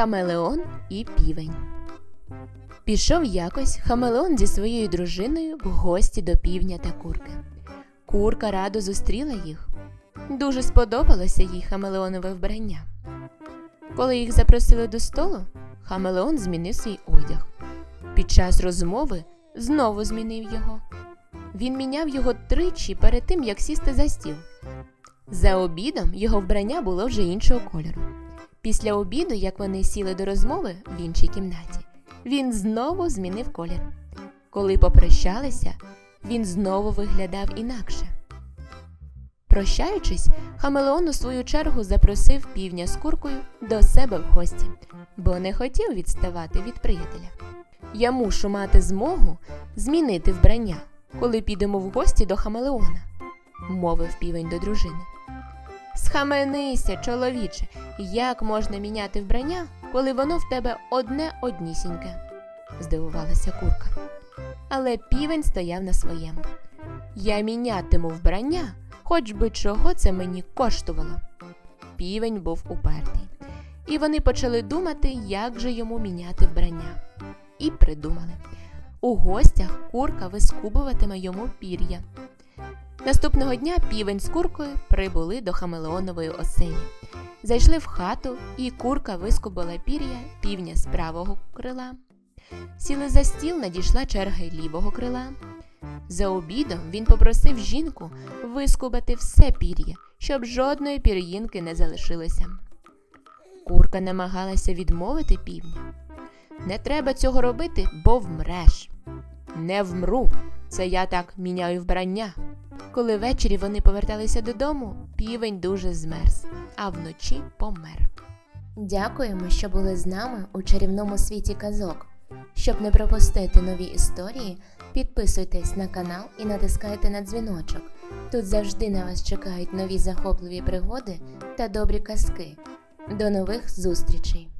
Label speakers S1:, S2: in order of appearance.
S1: Хамелеон і півень. Пішов якось Хамелеон зі своєю дружиною в гості до півня та курки. Курка радо зустріла їх. Дуже сподобалося їй Хамелеонове вбрання. Коли їх запросили до столу, Хамелеон змінив свій одяг. Під час розмови знову змінив його. Він міняв його тричі перед тим, як сісти за стіл. За обідом його вбрання було вже іншого кольору. Після обіду, як вони сіли до розмови в іншій кімнаті, він знову змінив колір. Коли попрощалися, він знову виглядав інакше. Прощаючись, Хамелеон у свою чергу запросив півня з куркою до себе в гості, бо не хотів відставати від приятеля. Я мушу мати змогу змінити вбрання, коли підемо в гості до Хамелеона, мовив півень до дружини. Схаменися, чоловіче, як можна міняти вбрання, коли воно в тебе одне однісіньке? здивувалася курка. Але півень стояв на своєму. Я мінятиму вбрання, хоч би чого це мені коштувало. Півень був упертий, і вони почали думати, як же йому міняти вбрання. І придумали. У гостях курка вискубуватиме йому пір'я. Наступного дня півень з куркою прибули до Хамелеонової оселі. Зайшли в хату, і курка вискубала пір'я півня з правого крила. Сіли за стіл, надійшла черга й лівого крила. За обідом він попросив жінку вискубати все пір'я, щоб жодної пір'їнки не залишилося. Курка намагалася відмовити півня. Не треба цього робити, бо вмреш. Не вмру. Це я так міняю вбрання. Коли ввечері вони поверталися додому, півень дуже змерз, а вночі помер. Дякуємо, що були з нами у чарівному світі казок. Щоб не пропустити нові історії, підписуйтесь на канал і натискайте на дзвіночок. Тут завжди на вас чекають нові захопливі пригоди та добрі казки. До нових зустрічей!